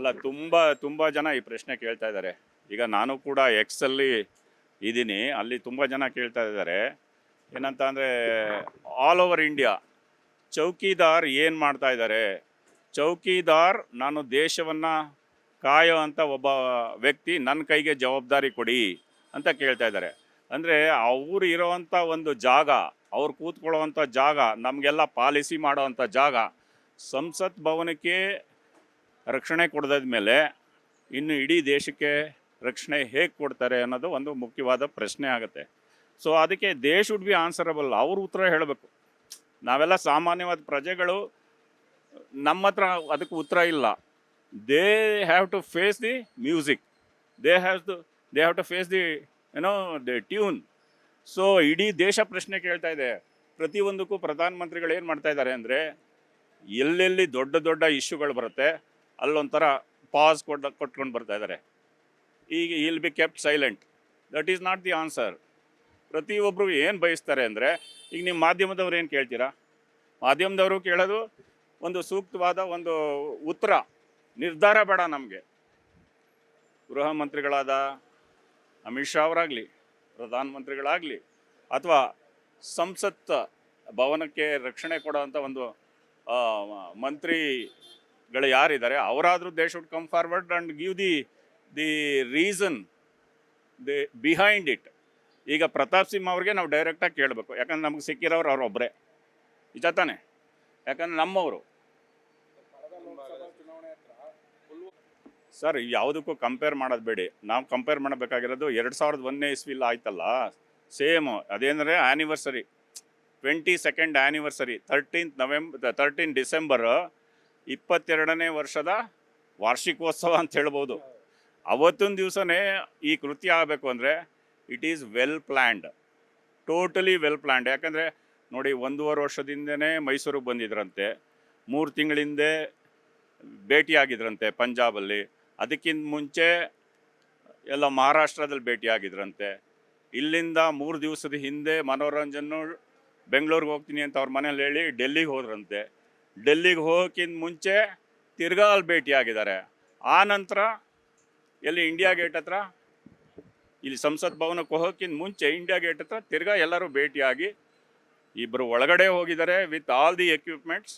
ಅಲ್ಲ, ತುಂಬ ತುಂಬ ಜನ ಈ ಪ್ರಶ್ನೆ ಕೇಳ್ತಾ ಇದ್ದಾರೆ. ಈಗ ನಾನು ಕೂಡ ಎಕ್ಸಲ್ಲಿ ಇದ್ದೀನಿ. ಅಲ್ಲಿ ತುಂಬ ಜನ ಕೇಳ್ತಾ ಇದ್ದಾರೆ. ಏನಂತ ಅಂದರೆ ಆಲ್ ಓವರ್ ಇಂಡಿಯಾ ಚೌಕಿದಾರ್ ಏನು ಮಾಡ್ತಾ ಇದ್ದಾರೆ? ಚೌಕಿದಾರ್, ನಾನು ದೇಶವನ್ನು ಕಾಯೋ ಅಂತ ಒಬ್ಬ ವ್ಯಕ್ತಿ ನನ್ನ ಕೈಗೆ ಜವಾಬ್ದಾರಿ ಕೊಡಿ ಅಂತ ಕೇಳ್ತಾ ಇದ್ದಾರೆ. ಅಂದರೆ, ಅವ್ರು ಇರೋವಂಥ ಒಂದು ಜಾಗ, ಅವ್ರು ಕೂತ್ಕೊಳ್ಳೋವಂಥ ಜಾಗ, ನಮಗೆಲ್ಲ ಪಾಲಿಸಿ ಮಾಡೋವಂಥ ಜಾಗ, ಸಂಸತ್ ಭವನಕ್ಕೆ ರಕ್ಷಣೆ ಕೊಡದ ಮೇಲೆ ಇನ್ನು ಇಡೀ ದೇಶಕ್ಕೆ ರಕ್ಷಣೆ ಹೇಗೆ ಕೊಡ್ತಾರೆ ಅನ್ನೋದು ಒಂದು ಮುಖ್ಯವಾದ ಪ್ರಶ್ನೆ ಆಗುತ್ತೆ. ಸೊ ಅದಕ್ಕೆ ದೇ ಶುಡ್ ಬಿ ಆನ್ಸರಬಲ್ ಅವ್ರ ಉತ್ತರ ಹೇಳಬೇಕು. ನಾವೆಲ್ಲ ಸಾಮಾನ್ಯವಾದ ಪ್ರಜೆಗಳು, ನಮ್ಮ ಹತ್ರ ಅದಕ್ಕೆ ಉತ್ತರ ಇಲ್ಲ. They have to face the music they have to they have to face the ಏನೋ ದಿ ಟ್ಯೂನ್ ಸೊ ಇಡೀ ದೇಶ ಪ್ರಶ್ನೆ ಕೇಳ್ತಾ ಇದೆ. ಪ್ರತಿಯೊಂದಕ್ಕೂ ಪ್ರಧಾನಮಂತ್ರಿಗಳು ಏನು ಮಾಡ್ತಾ ಇದ್ದಾರೆ ಅಂದರೆ, ಎಲ್ಲೆಲ್ಲಿ ದೊಡ್ಡ ದೊಡ್ಡ ಇಶ್ಯೂಗಳು ಬರುತ್ತೆ ಅಲ್ಲೊಂಥರ ಪಾಸ್ ಕೊಡ್ ಕೊಟ್ಕೊಂಡು ಬರ್ತಾ ಇದ್ದಾರೆ. ಈಗ will be kept silent that is not the answer ಪ್ರತಿಯೊಬ್ಬರು ಏನು ಬಯಸ್ತಾರೆ ಅಂದರೆ ಈಗ ನಿಮ್ಮ ಮಾಧ್ಯಮದವ್ರು ಏನು ಕೇಳ್ತೀರಾ? ಮಾಧ್ಯಮದವರು ಕೇಳೋದು ಒಂದು ಸೂಕ್ತವಾದ ಒಂದು ಉತ್ತರ ನಿರ್ಧಾರ ಬೇಡ ನಮಗೆ. ಗೃಹ ಮಂತ್ರಿಗಳಾದ ಅಮಿತ್ ಶಾ ಅವರಾಗಲಿ ಪ್ರಧಾನಮಂತ್ರಿಗಳಾಗಲಿ ಅಥವಾ ಸಂಸತ್ ಭವನಕ್ಕೆ ರಕ್ಷಣೆ ಕೊಡೋವಂಥ ಒಂದು ಆ, ಮಂತ್ರಿಗಳು ಯಾರಿದ್ದಾರೆ, ಅವರಾದರೂ they should come forward and give the the reason the behind it ಈಗ ಪ್ರತಾಪ್ ಸಿಂಹ ಅವ್ರಿಗೆ ನಾವು ಡೈರೆಕ್ಟಾಗಿ ಕೇಳಬೇಕು. ಯಾಕಂದ್ರೆ ನಮ್ಗೆ ಸಿಕ್ಕಿರೋರು ಅವರೊಬ್ಬರೇ ನಿಜ ತಾನೆ? ಯಾಕಂದ್ರೆ ನಮ್ಮವರು. ಸರ್, ಯಾವುದಕ್ಕೂ ಕಂಪೇರ್ ಮಾಡೋದು ಬೇಡಿ. ನಾವು ಕಂಪೇರ್ ಮಾಡಬೇಕಾಗಿರೋದು ಎರಡು ಸಾವಿರದ ಒಂದನೇ ಇಸ್ವಿಲ್ ಆಯ್ತಲ್ಲ? Same ಅದೇನಂದರೆ anniversary twenty second anniversary thirteenth November thirteen December ಇಪ್ಪತ್ತೆರಡನೇ ವರ್ಷದ ವಾರ್ಷಿಕೋತ್ಸವ ಅಂತ ಹೇಳ್ಬೋದು. ಅವತ್ತೊಂದು ದಿವಸನೇ ಈ ಕೃತ್ಯ ಆಗಬೇಕು ಅಂದರೆ it is well planned totally well planned ಯಾಕಂದರೆ ನೋಡಿ ಒಂದೂವರೆ ವರ್ಷದಿಂದನೇ ಮೈಸೂರಿಗೆ ಬಂದಿದ್ರಂತೆ. ಮೂರು ತಿಂಗಳಿಂದೆ ಭೇಟಿಯಾಗಿದ್ರಂತೆ ಪಂಜಾಬಲ್ಲಿ. ಅದಕ್ಕಿಂತ ಮುಂಚೆ ಎಲ್ಲ ಮಹಾರಾಷ್ಟ್ರದಲ್ಲಿ ಭೇಟಿಯಾಗಿದ್ರಂತೆ. ಇಲ್ಲಿಂದ ಮೂರು ದಿವಸದ ಹಿಂದೆ ಮನೋರಂಜನ್ನು ಬೆಂಗಳೂರಿಗೆ ಹೋಗ್ತೀನಿ ಅಂತ ಅವ್ರ ಮನೇಲಿ ಹೇಳಿ ಡೆಲ್ಲಿಗೆ ಹೋದ್ರಂತೆ. ಡೆಲ್ಲಿಗೆ ಹೋಗೋಕ್ಕಿಂತ ಮುಂಚೆ ತಿರ್ಗಾ ಅಲ್ಲಿ ಭೇಟಿಯಾಗಿದ್ದಾರೆ. ಆ ನಂತರ ಎಲ್ಲಿ ಇಂಡಿಯಾ ಗೇಟ್ ಹತ್ರ, ಇಲ್ಲಿ ಸಂಸತ್ ಭವನಕ್ಕೆ ಹೋಗೋಕ್ಕಿಂತ ಮುಂಚೆ ಇಂಡಿಯಾ ಗೇಟ್ ಹತ್ರ ತಿರ್ಗಾ ಎಲ್ಲರೂ ಭೇಟಿಯಾಗಿ ಇಬ್ಬರು ಒಳಗಡೆ ಹೋಗಿದ್ದಾರೆ ವಿತ್ ಆಲ್ ದಿ ಎಕ್ವಿಪ್ಮೆಂಟ್ಸ್